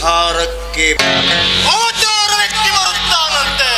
ಆಹಾರಕ್ಕೆ ಮೂರು ವ್ಯಕ್ತಿ ಬರುತ್ತಾನಂತೆ.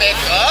pegou.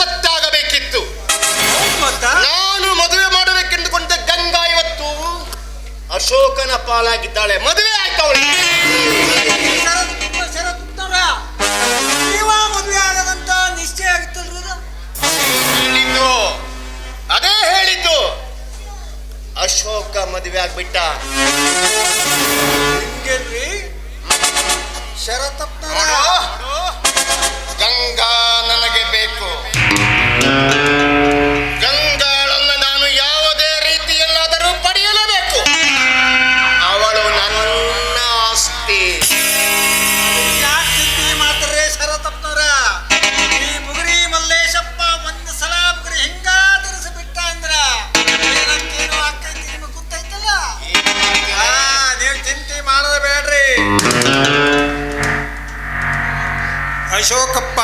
ಸತ್ತಾಗಬೇಕಿತ್ತು. ನಾನು ಮದುವೆ ಮಾಡಬೇಕೆಂದುಕೊಂಡ ಗಂಗಾ ಇವತ್ತು ಅಶೋಕನ ಪಾಲಾಗಿದ್ದಾಳೆ. ಮದುವೆ ಆಯ್ತು ಅವಳಿಗೆ. ಮದುವೆ ಆಗದಂತ ನಿಶ್ಚಯ ಆಗಿತ್ತು ಅದೇ ಹೇಳಿದ್ದು. ಅಶೋಕ ಮದುವೆ ಆಗ್ಬಿಟ್ಟ. ಶರತ ಅಶೋಕಪ್ಪ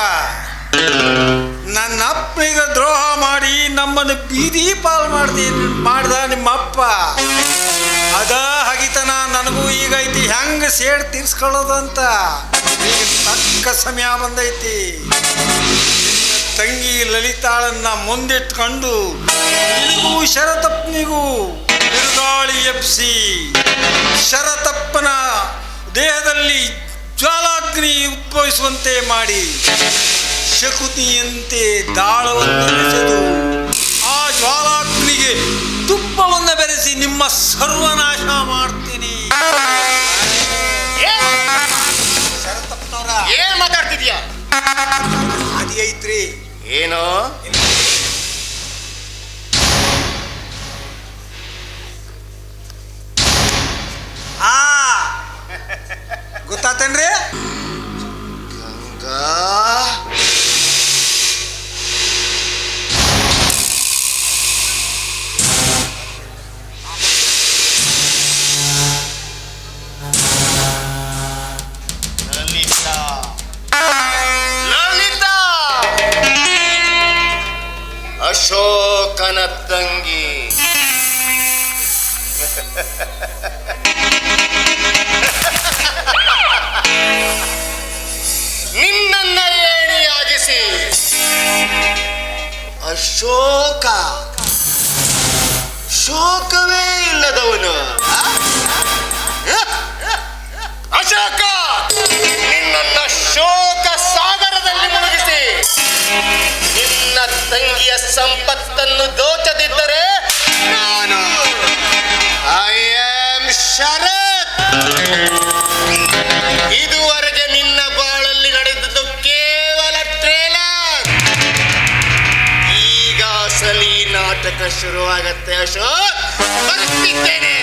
ನನ್ನ ಅಪ್ಪನಿಗೆ ದ್ರೋಹ ಮಾಡಿ ನಮ್ಮನ್ನು ಬೀದಿ ಪಾಲ್ ಮಾಡ್ದಿ, ಮಾಡ್ದ ನಿಮ್ಮಪ್ಪ. ಅದ ಹಗಿತನ ನನಗೂ ಈಗ ಐತಿ, ಹೆಂಗೆ ಸೇಡ್ ತೀರ್ಸ್ಕೊಳ್ಳೋದಂತ. ಈಗ ತಕ್ಕ ಸಮಯ ಬಂದೈತಿ. ತಂಗಿ ಲಲಿತಾಳನ್ನ ಮುಂದಿಟ್ಕೊಂಡು, ನಿನಗೂ ಶರತಪ್ಪನಿಗೂ ಬಿರುಗಾಳಿ ಎಪ್ಸಿ ಶರತಪ್ಪನ ದೇಹದಲ್ಲಿ ಜ್ವಾಲಾಗ್ನಿ ಉದ್ಭವಿಸುವಂತೆ ಮಾಡಿ ಶಕುತಿಯಂತೆ ದಾಳವನ್ನು ಬೆರೆಸೆದು ಆ ಜ್ವಾಲಾಗ್ನಿಗೆ ತುಪ್ಪವನ್ನು ಬೆರೆಸಿ ನಿಮ್ಮ ಸರ್ವನಾಶ ಮಾಡ್ತೀನಿ. ಏನ್ ಮಾತಾಡ್ತಿದ್ಯಾ? ಅದು ಐತ್ರಿ. ಏನೋ? ಅಶೋಕನ ತಂಗಿ ನಿನ್ನನ್ನ ಏಣಿಯಾಗಿಸಿ. ಅಶೋಕ. ಶೋಕವೇ ಇಲ್ಲದವನು? ಅಶೋಕ. ನಿನ್ನನ್ನ ಶೋಕ ತಂಗಿಯ ಸಂಪತ್ತನ್ನು ದೋಚದಿದ್ದರೆ ನಾನು ಐ ಆಮ್ ಶರತ್ ಇದುವರೆಗೆ ನಿನ್ನ ಬಾಳಲ್ಲಿ ನಡೆದದ್ದು ಕೇವಲ ಟ್ರೇಲರ್ ಈಗ ಅಸಲಿ ನಾಟಕ ಶುರುವಾಗತ್ತೆ ಅಶೋಕ್. ಬರ್ತಿದ್ದೇನೆ.